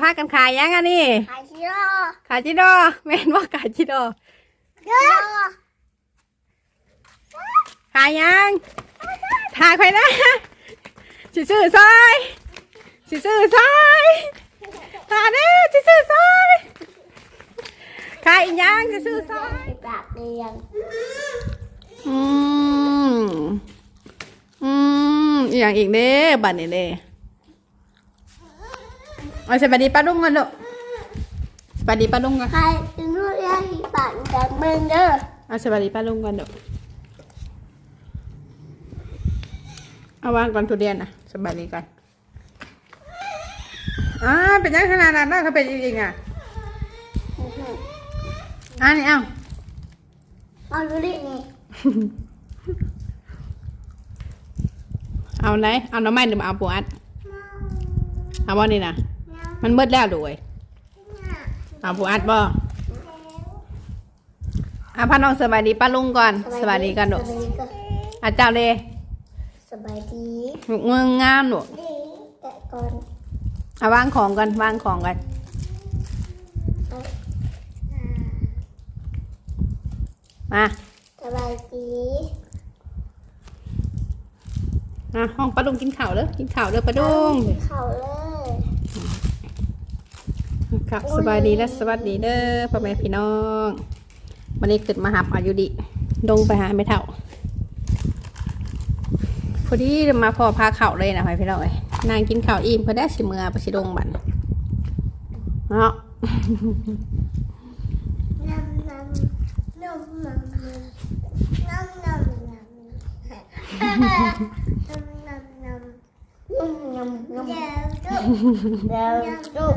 พากันขายยังอันนี้ขายชิโร่ขายชิโดอแม่นว่ขายชิโดอขายยังถ่ายไปนะสิซื้อซอยสิซื้อซอยถ่ายเด้อสิซื้อซอยขายยังสิซื้อซอยปากเรียงอืมอืมอีกอย่างอีกเด้บัตนี่เด้ เอาสวัสดีป้าลุงกันอนลูกสวัสดีป้าลุงกันใครเป็นลูกยายปั่นจากเมืองเด้อเอาสวัสดีป้าลุงกันอนลูกเอาวางก่อนทุเรียนนะสบายดีกันอ่าเป็นยังขนาดนั้นเขาเป็นจริงๆอะอันนี้เอาเอาดูดิเอาไหนเอาน้ำมันหรือเอาปูอัดเอาว่านี่นะ มันเบิดแล้วด้วยเอาผู้อัดบ่อาพาน้องสบายดีป้าลุงก่อนสบายดีกันหนูอาจารย์เลยสบายดีเงืองงามหนูเอาวางของกันวางของกันมาสบายดีมาห้องป้าลุงกินข่าวเลยกินข่าวเลยป้าลุงกินข้าวเด้ ครับสบายดีและสวัสดีเด้อพ่อแม่พี่น้องวันนี้เกิดมาหับอายุดิดงไปหาไม่เท่าพอดีมาพอพาเข่าเลยนะพี่น้องนางกินข่าวอิ่มพอได้ชิมเมือไปชิดงบันเนาะเดี๋ยวจุ๊บ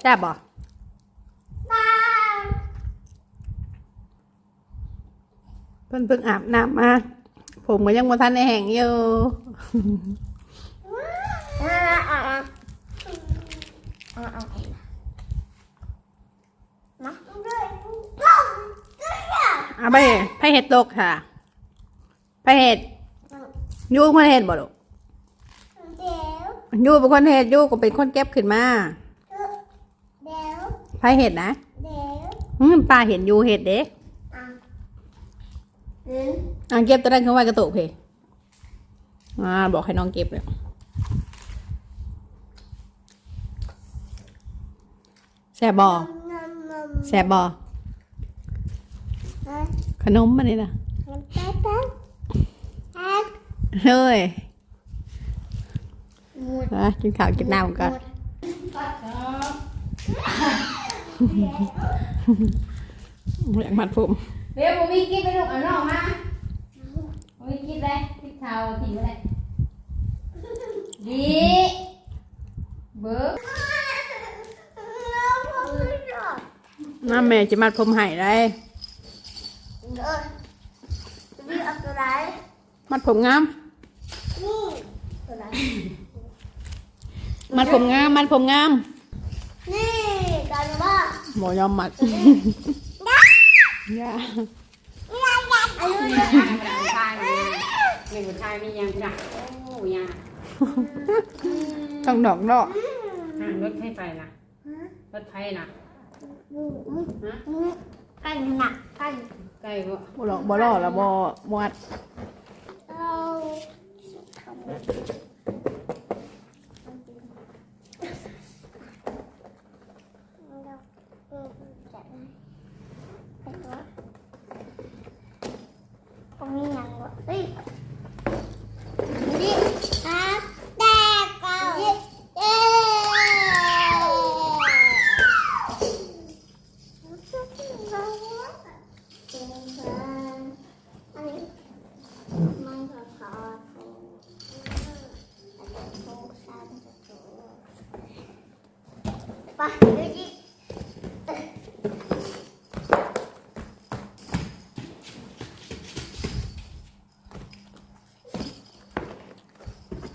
แซ่บบ่ตาเพิ่นเพิ่งอาบน้ำมา ผมก็ยังบ่ทันได้แห้งอยู่อ่าอ่าอ่าอ่าอ่านะด้วยด้วยด้วยเอาไปไปเห็ดตกค่ะไปเห็ดยูเป็นคนเห็ดบ่ลูกเดี๋ยวยูเป็นคนเห็ดยูก็เป็นคนเก็บขึ้นมาเดี๋ ยวไปเห็ดนะเดี๋ยวอืมป้าเห็นยูเห็ดเด้อะหนึ่งอะเก็บตัวนั้นเขาไว้กระตุกเพอ่าบอกให้น้องเก็บเลยแซ่บบ่นมนมแซ่บบ่อะขนมมันนี่นะแป๊บแป๊บแป๊บเฮ้ยหมดอะกินข้าวกินน้ำก่อน อยากมัดผมเดี๋ยวผมมีกินไปลูกเอาน้องมาผมมีกินเลยกินข้าวทิ้งไว้เลยดีเบิกน้าแม่จะมัดผมให้ได้เออนี่เอาตัวไหนมัดผมงามนี่ตัวไหนมัดผมงามมัดผมงามนี่กันว่า หมอยอมมัดอย่าอายุเยนี่อะทางทางทางนี่หนึ่งทางนี่ยังจ้ะโอ้ยังต้องดอกดอกทางรถไฟไปนะรถไฟนะกันหนักกันใกล้ก็บ่หลอกบ่หลอกแล้วบ่บ่วัด ไปดูดิ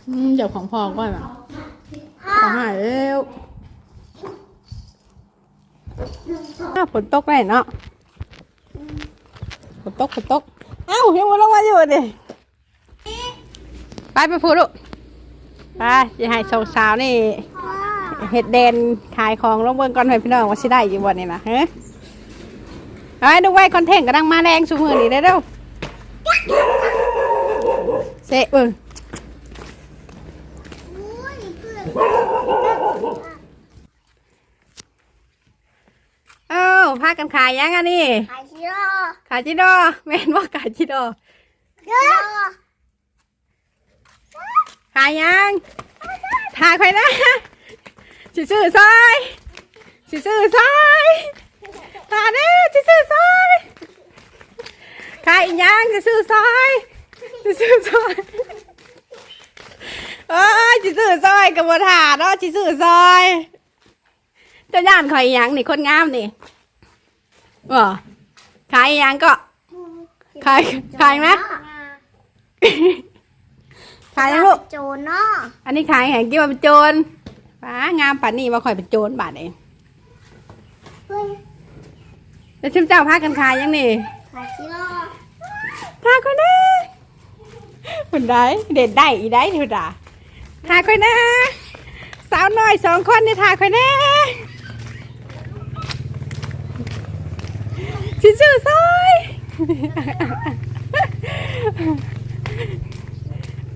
อืมเดี๋ยวของพ่อก่อนอะขอหายเร็วอ้าวฝนตกแน่เนาะฝนตกฝนตก เอ้ายังมาลงมาอยู่ดิไปไปพูดลูกไปจะให้สาวๆนี่ เห็ดแดนขายของลงเบิ่งก่อนให้พี่น้องว่าสิได้อยู่บ่นี่นะเฮ้ยเอาไว้ดูไว้คอนเทนต์กำลังมาแรงสุมือนี่ได้อเร็วเสะเบิ่งโอ้ยเพื่อนเอ้าพากันขายยังอันนี้ ขายชิโร่ขายจิโดแม่นว่าขายจิโดเยอะขายยังถ่ายใครนะ สิซื้อซอยสิซื้อซอยถ่ายเด้อสิซื้อซอยขายอีกยังสิซื้อซอยสิซื้อซอยเอ้ยสิซื้อซอยกับบัถ่าเนาะสิซื้อซอยเจะย่านขอยอีหยังนี่คนงามนี่บ่ขายอีหยังก็ขายขายไหมขายยังลูก โจรเนาะอันนี้ขายแห่งกี่ว่าเป็นโจร ป้างามป่านนี้ว่าข่อยเป็นโจรบาทเองเฮ้ยแล้วชิมเจ้าพากันขายยังนี่ขายชิโร่ทาค่อยนะคนได้เด็ดได้อีได้เถอะด่าทาค่อยนะสาวน้อยสองคนนี่ทาค่อยนะชิชื่อซอย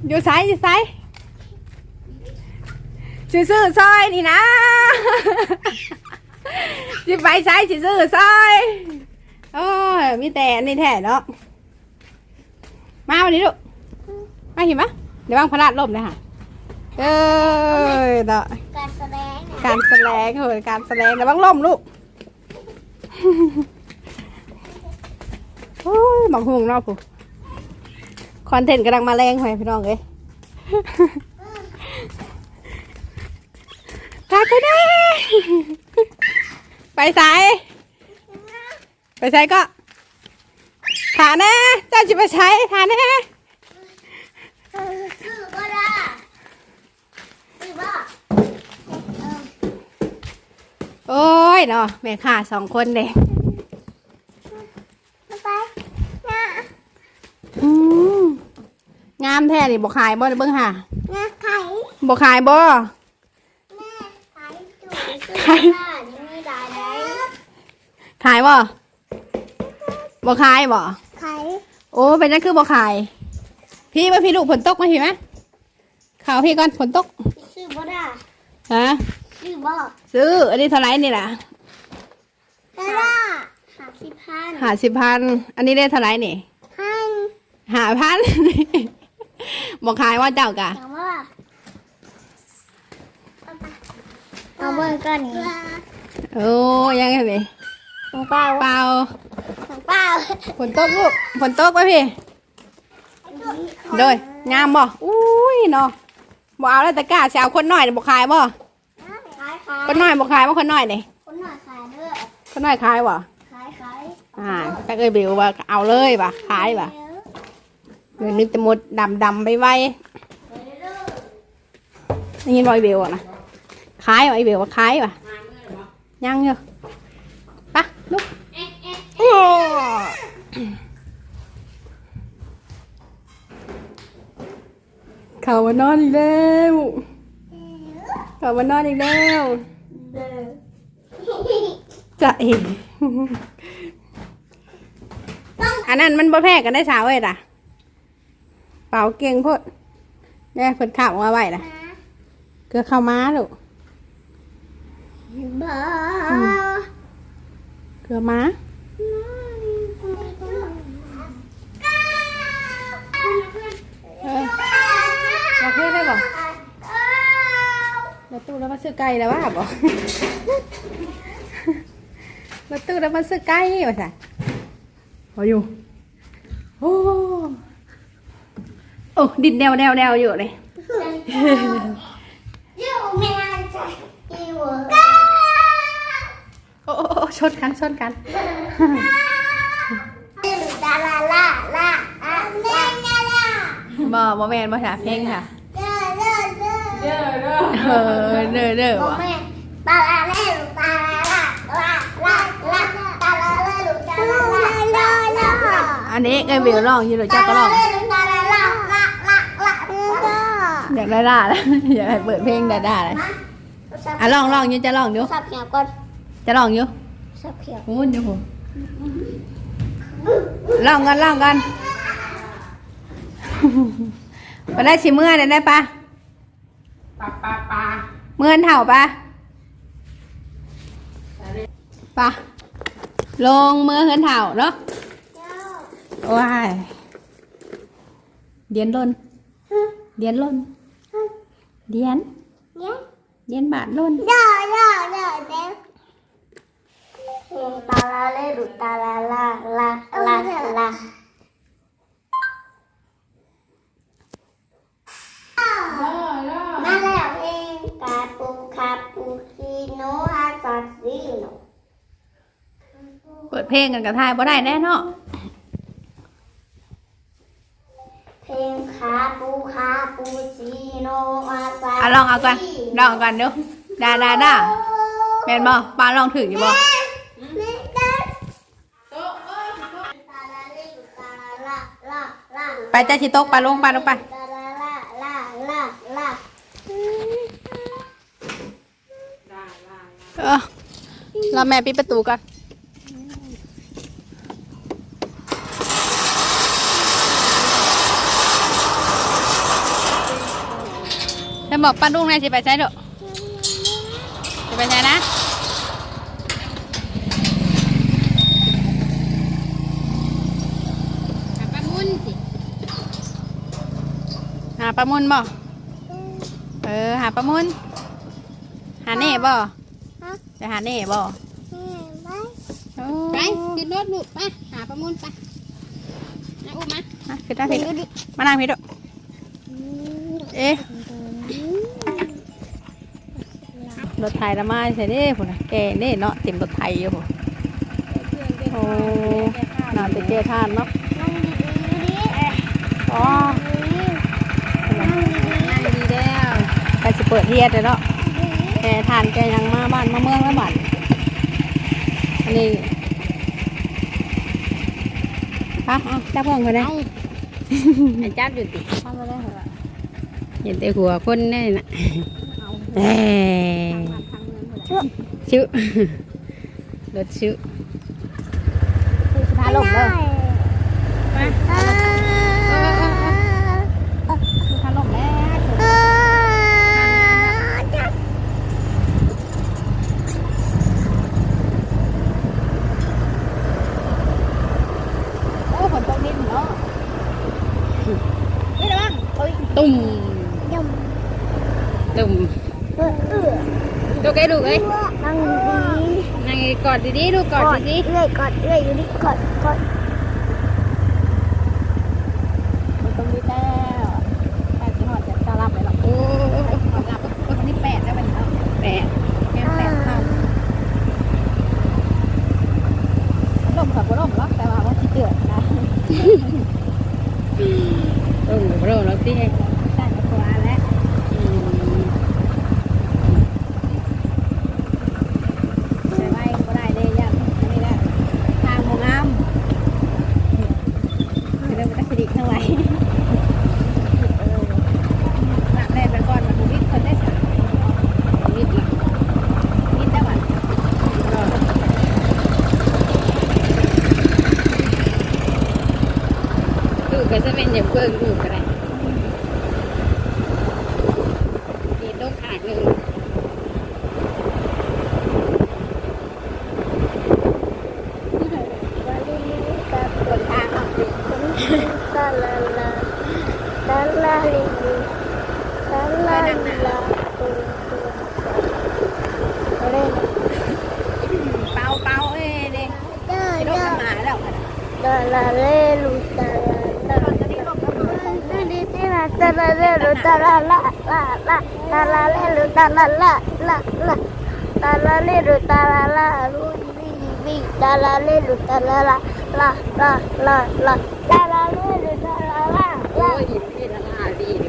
อยู่ไซอยู่ไซ ชื่อซื่อซอยนี่นะสิไปใช้สิซื้อซอยโอ้ยมีแต่อันนี่แท้เนาะมาวันนี้ลูกมาเห็นปะเดี๋ยววางพลาดล่มเลยค่ะเอ้ยเนาะการแสดงเนี่ยการแสดงเฮ้ยการแสดงเดี๋ยววางล่มลูกโอ้ยบังหุงเนาะผู้คอนเทนต์กำลังมาแรงไปพี่น้องเอ้ย ตาก็ได้ ไปสาย ไปใช้ก็ฐานแน่เจ้าจะไปใช้ฐานแน่ซื้อก็ได้ซื้อบ่โอ้ยเนาะแม่ข่าสองคนเด็กไปไปนะอืมงามแท้นี่บ่ขายบ่เบิ่งห่านะไข่บ่ขายบ่ แม่ไข่จุ๋ยซื้อบ้านยังไม่ได้เลยขายบ่บ่ขายบ่ไข่โอ้เป็นนั่นคือบ่ขาย พี่มาพี่ลูกฝนตกมาพี่ไหมข่าวพี่ก่อนฝนตก ซื้อบ่ได้ฮะซื้อบ่ซื้อ อันนี้เท่าไหรนี่ล่ะได้ละหาสิบพันหาสิบพัน อันนี้ได้เท่าไหรนี่พันหาพันบ่ขายว่าเจ้ากะ ถามว่า เอาเบิ้งก้อนนี้โอ้ยังไงนี่ของเปล่าเปล่าของเปล่าฝนตกลูกฝนตกป่ะพี่โดยงามบ่อุ้ยเนาะบ่เอาแล้วแต่กล้าสิเอาคนน้อยนี่บ่ขายบ่ขายขายคนน้อยบ่ขายบ่คนน้อยนี่คนหน่อยขายเด้อคนน้อยขายบ่ขายขายอ่าถ้าเอ้ยบิวว่าเอาเลยบ่ขายบ่เดี๋ยวนึกจะหมดดำดำไปไว้ได้ยินบ่ไอ้บิวอะนะ ขายบ่ไอ้บิวว่าขายบ่ะยังอยู่ปะลูกโอ้เขามานอนอีกแล้วเขาวมานอนอีกแล้วจะเห็นอันนั้นมันบ่แพ้กันได้สาวเว้ยล่ะ เป่าเก่งโพดเนี่ยเพิ่นขับมาไว้ล่ะเกลือเข้ามาลูก เกลือม้าเออเราเพื่อนได้บ่รถตู้แล้วมาซื้อไก่แล้วว่าบ่รถตู้แล้วมาซื้อไก่ว่าซั่นพออยู่โอ้โอ้ดินแนวแนวแนวอยู่เลย อยู่ไม่ได้ใจอยู่ ชนกันชนกันลาลาลาลาอะลาลาลาบ่บ่แมนบ่ถาเพลงค่ะเด้อเด้อเด้อเด้อเด้อเออเด้อเด้อโมว่ะแม่ตาลาเล่ลูตาลาลาลาลาตาลาเล่ลูตาลาลาลาลาอันนี้เอ้ยวิวร้องอยู่เดี๋ยวเจ้าก็ร้องตาลาเล่ลูตาลาลาลาลาลาอยากได้ด่าแล้วอยากให้เปิดเพลงได้ด่าเลยอะร้องร้องอยู่จะร้องอยู่สับเขียวก่อน จะร้องอยู่สับเขียวพูดอยู่ผมร้องกันร้องกันไปได้ชิเมื่อได้ได้ปะปะปะปะเมื่อนเถ่าปะปะลงเมื่อเฮือนเถ่าเนาะว้ายเดียนล้นเดียนล้นเดียนเนี่ยเดียนบาทล้นเด้อเด้อเด้อ เด้อตาลาเล่ลูตาลาลาลาลาลาเด้อเด้อมาแล้วเองกาปูคาปูชิโนอาซาซิโนเปิดเพลงกันกับทายบ่ได้แน่เนาะเพลงคาปูคาปูชิโนอาซาอะลองเอากันลองเอากันเดี๋ยวดาดาดาแม่นบ่ปลาลองถืออยู่บ่ ลาไปจ้าชิโตกปลาลงปลาลงไปตาลาลาลาลาลาได้ได้เออเราแม่ปิดประตูกันจะบอกป้าดุ้งนายสิไปใช้เด้อสิไปใช้นะ หาปลามุนสิ หา ปลามุนบ่เออหาปลามุนหาเน่บ่จะหาเน่บ่โอ้ไปขึ้นรถลูกไปหาปลามุนไปนะอุ้มมามาขึ้นได้พี่มานั่งพี่เด้อเอ๊ะรถไถละมาใช่เด้พุ่นน่ะแกเน่เนาะเต็มรถไถอยู่พุ่นโอ้น่าจะเจอทานเนาะอ๋อ นั่งดีแล้ว ไป สิเปิดเฮียดเลยเนาะแกทานแกยังมาบ้านมาเมืองแล้วบัดอันนี้อะอะจับเพิ่งคนนี้เอาไอ้จับอยู่ติทำมาได้เหรอเห็นแต่หัวคนแน่น่ะเอ้ยชิวรถชิวพาลงเลยมาพาลงแล้วโอ้ฝนตกนิดเนาะไม่ระวังเอ้ย ตุ่มตุ่มลูกไอ้ลูกไอ้ยนั่งดีนั่งกอดดีๆลูกกอดดีเอื้อยกอดเอื้อยอยู่นี่กอดกอด มันต้องมีแล้วแปดสิบหอดจะจะรับไปหรอกโอ้ยหอดรับคนนี้แปดได้เป็นเนาะ ๆแปะ แค่แปดเท่าล่มกับบ่ล่มหรอกแต่ว่าว่าที่เดือดนะ ตุ่มโรแล้วสิให้ ได้กับตัวแล้ว อืม แต่ว่าก็ได้ได้ยังอันนี้แหละทางโมงามเริ่มกระสิกทั้งไหลหลักแรกไปก่อนมาดูวิทย์คนได้สาม นิดละ วิทย์ได้บัตร ลูกก็จะเป็นอย่างเบิ่งลูกก็ได้มีลูกขาดหนึ่ง ส่วนทางอะ ตาลาลาตาลาลิลิตาลาลิลาตูตูเล่น เปาเปาเอ้เด็ก เด้อ ที่โด เด้ น อ หมาแล้วค่ะ ตาลาเล่ลูตาลาตาลา ตอนนี้ลงกันมา ตาลี ตาลาลาเล่ลูตาลาลาลาลาตาลาเล่ลูตาลาลาลาลาตาลาเล่ลูตาลาลาลูลีบีดาลาเลลุดาลาลาลาลาลาลาดาลาเลลุดาลาลาโอ้ลายยิ้มพี่ละลาดีดิ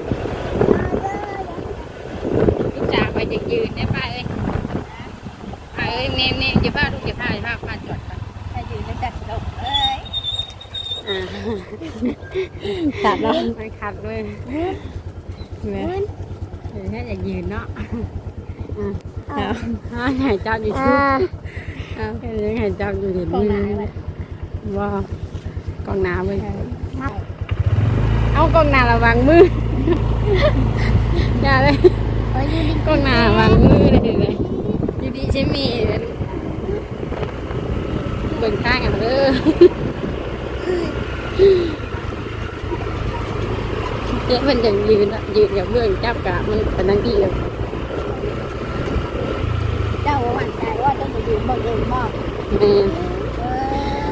พี่จ๋าไปจะยืนได้ป้าเอ้ยป้าเอ้ยเนมเนมจะพาลูกจะพาจะพาพาจอดก่อนถ้ายืนจะจัดดอกเอ้ย ขัดแล้วไม่ขัดด้วยเว้ยเออถ้าจะยืนเนาะอ่าเอาให้เจ้าอยู่ที่อ่าเอาแค่นี้ให้เจ้าอยู่ที่มือว่ากองน้ำไปเอากองน้ำระวังมืออย่าเลยเอ้ยอยู่ดีกองน้ำระวังมือเลยเลยอยู่ดีใช่ไหมเบิ่งข้างกันเลย เจ๊มันยังยืนอะยืนกับเรื่องจับกะมันเป็นนั่งที่เดียวเจ้าหวั่นใจว่าจะมาอยู่บ่เดินบ่แม่เอ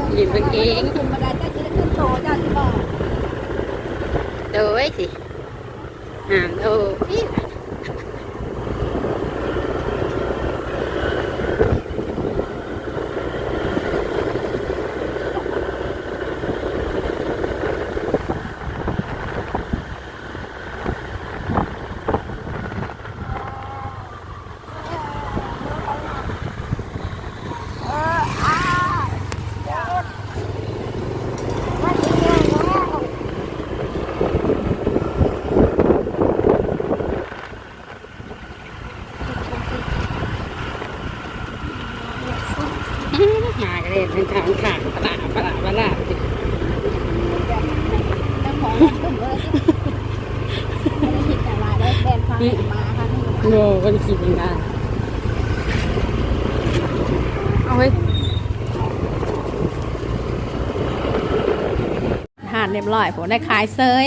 อยืนเป็นเก่งคุณมาได้เจ้าจะได้ขึ้นโตเจ้าจะบอกโดยสิอ่านโอ้พี่ หากันเลยทางทางขาดปลาปลาปลาเจ้าของมันก็เลยไม่ได้คิดแต่ว่าได้แบนพามาค่ะโง่กันขี่เป็นงานเอาไว้หาดเรียบร้อยผมได้ขายเซย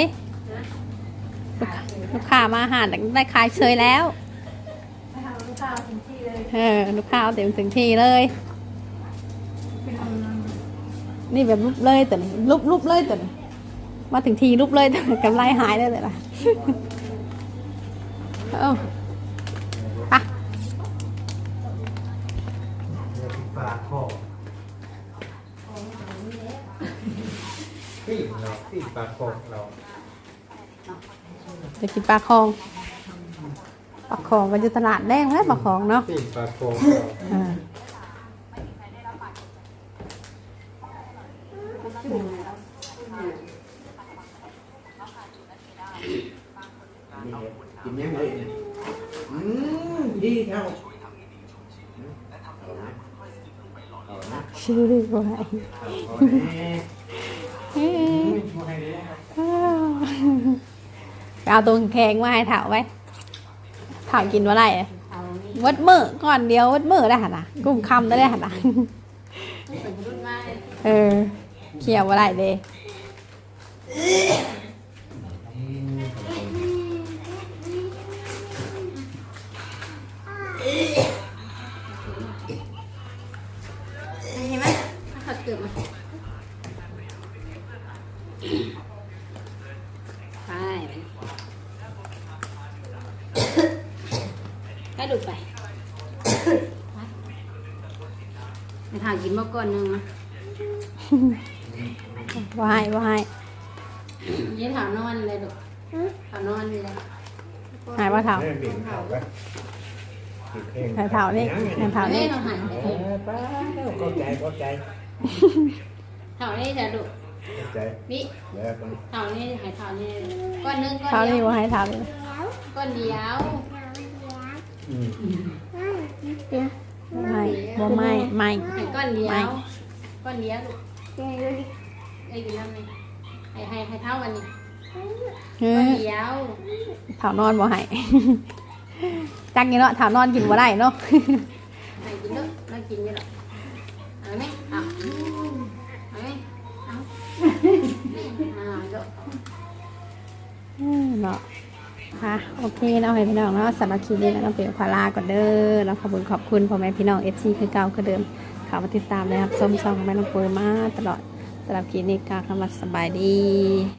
ลูกค้าลูกค้ามาหาดได้ขายเซยแล้วเออลูกค้าเอาเต็มถึงที่เลย นี่แบบรูปเลยแต่รูปรูปเลยแต่มาถึงทีรูปเลยแต่กำไรหายได้เลยล่ะเอ้าไปปลาคอปีกเราปีกปลาคอเราจะกินปลาคองปลาคองก็อยู่ตลาดแดงแล้วปลาคองเนาะปลาคอเรา อ่า กินยังไงอืมดีครับ ชื่อว่าเอาแน่อืมช่วยเลยนะครับเอาตัวแข็งมาให้ถาวไว้ถาวกินว่าไรวัดมือก่อนเดียววัดมือได้หันนะกุ้งคำได้ได้หันนะเออเขี่ยวว่าไรเด้ กิดมาไปให้ดูไปไปถ่ายกินมาก่อนหนึงนะว่าให้ว่าให้ยี่ถาวนอนเลยลูกถาวนอนเลยใหายว่าถาวแม่เบี่ยงเขาไว้ติดเองใหายถาวนี่ใหายถาวเฮ้นี่ยเราหันไปเออป้าเข้าใจ เข้าใจถาวนี่จะลูกเข้าใจนี่แล้วมันถาวนี่หายถาวนี่ก้อนหนึงก้อนถาวเดีนี่ยวว่าให้ถาวนี่ก้อนเดียวอืมว่าให้ว่าไม่ไม่หายก้อนเดียไม่วก้อนเดียวลูกไอ้กินน้ำนี่ให้ให้ให้เท่ากันนี่เอก้อนอเดียวถาวนอนบ่ให้ จักนี่เนาะถาวนอนกินบ่ได้เนาะให้กินลูกเรากินอยู่หรอก เอาไหมเอาเอาไหมเอาเอาลูกอืมเนาะค่ะโอเคเนาะให้พี่น้องเนาะสำหรับคลิปนี้นะต้องเปียวาลาก่อนเด้อแล้วขอบคุณขอบคุณพ่อแม่พี่น้องเอฟซีคือเก่าคือเดิมข้ามาติดตามนะครับส้มซองแม่น้องเปิมาตลอดสำหรับคลิปนี้กาคำว่าสบายดี